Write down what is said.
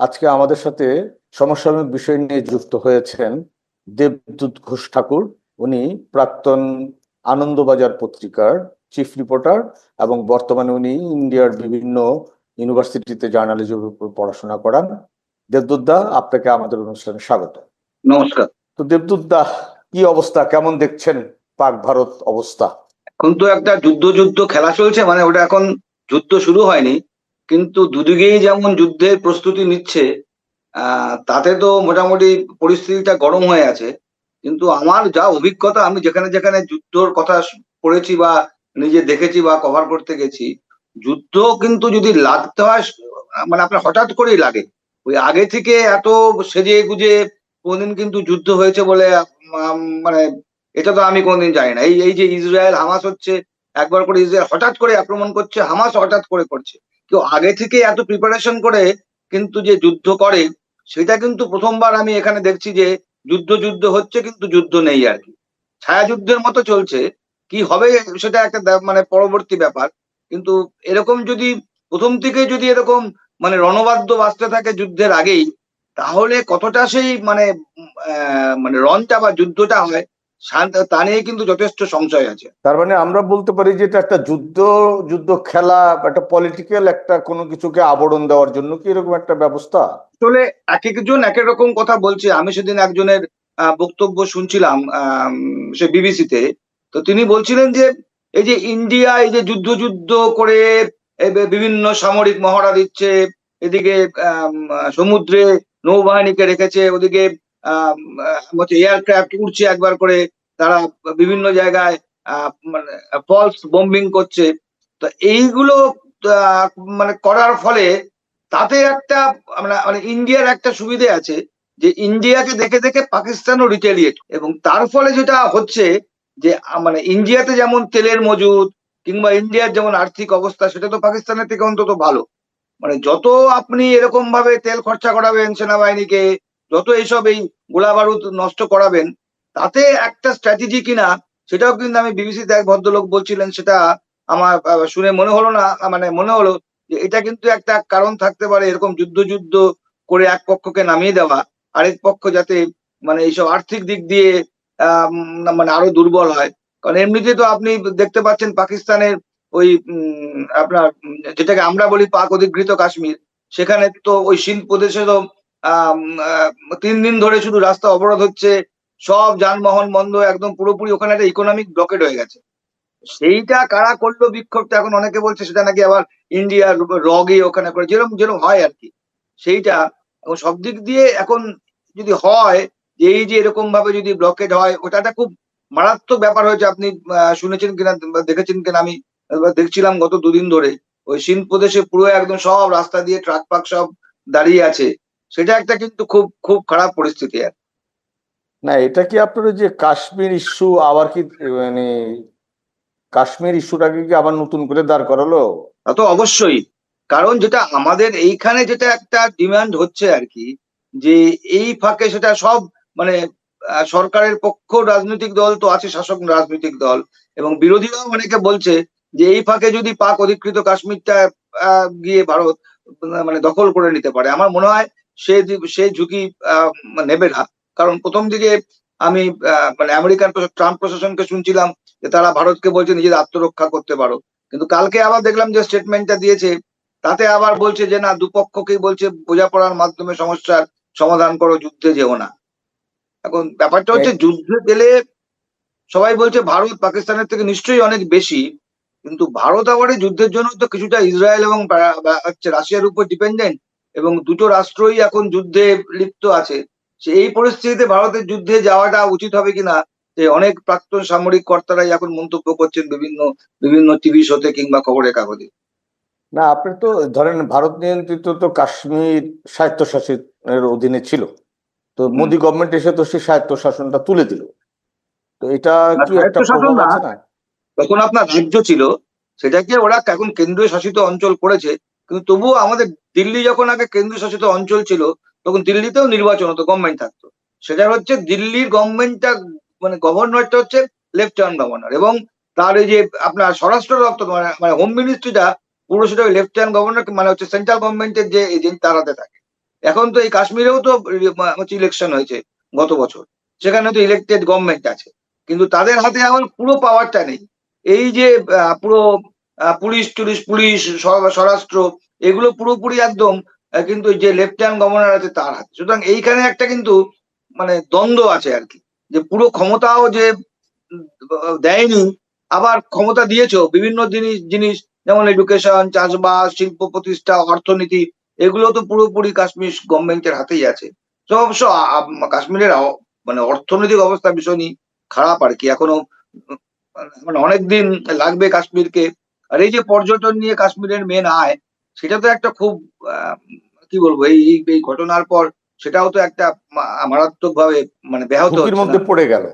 আজকে আমাদের সাথে সমসাময়িক বিষয় নিয়ে যুক্ত হয়েছেন দেবদূত ঘোষ ঠাকুর। উনি প্রাক্তন আনন্দবাজার পত্রিকার চিফ রিপোর্টার এবং বর্তমানে উনি ইন্ডিয়ার বিভিন্ন ইউনিভার্সিটিতে জার্নালিজমের উপর পড়াশোনা করান। দেবদূত দা আপনাকে আমাদের অনুষ্ঠানে স্বাগত। নমস্কার। তো দেবদূত দা কি অবস্থা? কেমন দেখছেন পাক ভারত অবস্থা? এখন তো একটা যুদ্ধ যুদ্ধ খেলা চলছে মানে ওটা এখন যুদ্ধ শুরু হয়নি। কিন্তু দুদিকেই যেমন যুদ্ধের প্রস্তুতি নিচ্ছে তাতে তো মোটামুটি পরিস্থিতিটা গরম হয়ে আছে। কিন্তু আমার যা অভিজ্ঞতা, আমি যেখানে যেখানে যুদ্ধর কথা পড়েছি বা নিজে দেখেছি বা কভার করতে গেছি, যুদ্ধ কিন্তু যদি লাগতে হয় মানে আপনার হঠাৎ করেই লাগে। ওই আগে থেকে এত সেজে গুজে কোনদিন কিন্তু যুদ্ধ হয়েছে বলে মানে এটা তো আমি কোনদিন জানি না। এই এই যে ইসরায়েল, হামাস হচ্ছে, একবার করে ইসরায়েল হঠাৎ করে আক্রমণ করছে, হামাস হঠাৎ করে করছে। কেউ আগে থেকে এত প্রিপারেশন করে কিন্তু যে যুদ্ধ করে, সেটা কিন্তু প্রথমবার আমি এখানে দেখছি যে যুদ্ধ যুদ্ধ হচ্ছে কিন্তু যুদ্ধ নেই আর কি। ছায়াযুদ্ধের মতো চলছে, কি হবে সেটা একটা মানে পরবর্তী ব্যাপার। কিন্তু এরকম যদি, প্রথম থেকে যদি এরকম মানে রণবাদ্য বাঁচতে থাকে যুদ্ধের আগেই, তাহলে কতটা সেই মানে মানে রনটা বা যুদ্ধটা হয় তা নিয়ে কিন্তু যথেষ্ট সংশয় আছে। তার মানে আমরা বলতে পারি যে এটা একটা যুদ্ধ যুদ্ধ খেলা একটা পলিটিক্যাল একটা কোনো কিছুকে আবরণ দেওয়ার জন্য কি এরকম একটা ব্যবস্থা? আসলে এক একজন এক এক রকম কথা বলছে। আমি সেদিন একজনের বক্তব্য শুনছিলাম সে বিবিসিতে। তো তিনি বলছিলেন যে এই যে ইন্ডিয়া এই যে যুদ্ধ যুদ্ধ করে বিভিন্ন সামরিক মহড়া দিচ্ছে এদিকে সমুদ্রে নৌবাহিনীকে রেখেছে ওদিকে এয়ারক্রাফট উড়ছে একবার করে, তারা বিভিন্ন জায়গায় মানে ফলস বোম্বিং করছে। তো এইগুলো মানে করার ফলে তাতে একটা মানে ইন্ডিয়ার একটা সুবিধে আছে যে ইন্ডিয়াকে দেখে দেখে পাকিস্তানও রিটেলিয়েট এবং তার ফলে যেটা হচ্ছে যে মানে ইন্ডিয়াতে যেমন তেলের মজুদ কিংবা ইন্ডিয়ার যেমন আর্থিক অবস্থা, সেটা তো পাকিস্তানের থেকে অন্তত ভালো। মানে যত আপনি এরকম ভাবে তেল খরচা করাবেন সেনাবাহিনীকে যত এইসব এই গোলা বারুদ নষ্ট করাবেন, তাতে একটা স্ট্র্যাটেজি কিনা, সেটাও কিন্তু আমি বিবিসিতে এক ভদ্রলোক বলছিলেন, সেটা আমার শুনে মনে হলো না মানে মনে হলো যে এটা কিন্তু একটা কারণ থাকতে পারে এরকম যুদ্ধ যুদ্ধ করে এক পক্ষকে নামিয়ে দেওয়া, আরেক পক্ষ যাতে মানে এইসব আর্থিক দিক দিয়ে মানে আরও দুর্বল হয়। কারণ এমনিতে তো আপনি দেখতে পাচ্ছেন পাকিস্তানের ওই আপনার, যেটাকে আমরা বলি পাক অধিকৃত কাশ্মীর, সেখানে তো ওই প্রদেশে তো তিন দিন ধরে শুধু রাস্তা অবরোধ হচ্ছে, সব যানবাহন বন্ধ, একদম পুরোপুরি ওখানে একটা ইকোনমিক ব্লকেড হয়ে গেছে। সেইটা কারা করল বিক্ষোভটা এখন অনেকে বলছে সেটা নাকি আবার ইন্ডিয়ার রগে ওখানে করে যেরকম যেরকম হয় আর কি। সেইটা এখন সব দিক দিয়ে এখন যদি হয় এই যে এরকম ভাবে যদি ব্লকেড হয়, ওটা একটা খুব মারাত্মক ব্যাপার হয়েছে। আপনি শুনেছেন কিনা দেখেছেন কিনা, আমি দেখছিলাম গত দুদিন ধরে, ওই সিন্ধ প্রদেশে পুরো একদম সব রাস্তা দিয়ে ট্রাক পাক সব দাঁড়িয়ে আছে। সেটা একটা কিন্তু খুব খুব খারাপ পরিস্থিতি আর। না এটা কি আপনার যে কাশ্মীর ইস্যু আবার কি মানে কাশ্মীর ইস্যুটাকে কি আবার নতুন করে দাঁড় করালো? তা তো অবশ্যই। কারণ যেটা আমাদের এইখানে যেটা একটা ডিমান্ড হচ্ছে আর কি যে এই ফাঁকে সেটা সব মানে সরকারের পক্ষ রাজনৈতিক দল তো আছে শাসক রাজনৈতিক দল এবং বিরোধীরাও অনেকে বলছে যে এই ফাঁকে যদি পাক অধিকৃত কাশ্মীরটা আহ, গিয়ে ভারত মানে দখল করে নিতে পারে। আমার মনে হয় সে সে ঝুঁকি আহ, নেবে না। কারণ প্রথম দিকে আমি মানে আমেরিকান ট্রাম্প প্রশাসনকে শুনছিলাম যে তারা ভারতকে বলছে নিজের আত্মরক্ষা করতে পারো। কিন্তু কালকে আবার দেখলাম যে স্টেটমেন্টটা দিয়েছে তাতে আবার বলছে যে না দুপক্ষকেই বলছে বোঝাপড়ার মাধ্যমে সমস্যার সমাধান করো যুদ্ধে যেও না। এখন ব্যাপারটা হচ্ছে যুদ্ধে গেলে সবাই বলছে ভারত পাকিস্তানের থেকে নিশ্চয়ই অনেক বেশি কিন্তু ভারত আবার যুদ্ধের জন্য তো কিছুটা ইসরায়েল এবং হচ্ছে রাশিয়ার উপর ডিপেন্ডেন্ট এবং দুটো রাষ্ট্রই এখন যুদ্ধে লিপ্ত আছে। সে এই পরিস্থিতিতে ভারতের যুদ্ধে যাওয়াটা উচিত হবে কিনা যে অনেক প্রাক্তন সামরিক কর্তারাই এখন মন্তব্য করছেন বিভিন্ন বিভিন্ন টিভি শোতে কিংবা খবরের কাগজে। না আপনি তো ধরেন ভারত নিয়ন্ত্রিত তো কাশ্মীর স্বায়ত্তশাসিত এর অধীনে ছিল। তো। মোদি গভর্নমেন্ট এসে তো সেই স্বায়ত্তশাসনটা তুলে দিল। তো এটা কি একটা তখন আপনার রাজ্য ছিল সেটাকে ওরা এখন কেন্দ্রীয় শাসিত অঞ্চল করেছে কিন্তু তবুও আমাদের দিল্লি যখন আগে কেন্দ্রীয় শাসিত অঞ্চল ছিল, তখন দিল্লিতেও নির্বাচন হতো গভর্নমেন্ট থাকতো। সেটা হচ্ছে দিল্লির গভর্নমেন্টটা মানে গভর্নরটা হচ্ছে লেফটেন্যান্ট গভর্নর এবং তার এই যে আপনার স্বরাষ্ট্র দপ্তর, মানে- মানে হোম মিনিস্ট্রিটা পুরো সেটা ওই লেফটেন্যান্ট গভর্নর মানে হচ্ছে সেন্ট্রাল গভর্নমেন্টের যে এজেন্ট তার হাতে থাকে। এখন তো এই কাশ্মীরেও তো হচ্ছে ইলেকশন হয়েছে গত বছর। সেখানে তো ইলেক্টেড গভর্নমেন্ট আছে। কিন্তু তাদের হাতে এখন পুরো পাওয়ারটা নেই। এই যে পুরো পুলিশ, টুলিশ, পুলিশ স্বরাষ্ট্র, এগুলো পুরোপুরি একদম কিন্তু যে লেফটেন্যান্ট গভর্নর আছে তার হাতে। সুতরাং এইখানে একটা কিন্তু মানে দ্বন্দ্ব আছে আর কি, যে পুরো ক্ষমতাও যে দেয়নি, আবার ক্ষমতা দিয়েছ, বিভিন্ন জিনিস জিনিস, যেমন এডুকেশন চাষবাস, শিল্প প্রতিষ্ঠা, অর্থনীতি, এগুলো তো পুরোপুরি কাশ্মীর গভর্নমেন্টের হাতেই আছে। তো অবশ্য কাশ্মীরের মানে অর্থনৈতিক অবস্থা ভীষণই খারাপ আর কি, এখনও মানে অনেকদিন লাগবে কাশ্মীরকে আর এই যে পর্যটন নিয়ে কাশ্মীরের মেন আয় সেটা তো একটা খুব আহ, কি বলব এই এই- ঘটনার পর সেটাও তো একটা মারাত্মক ভাবে মানে ব্যাহত মধ্যে? পড়ে গেল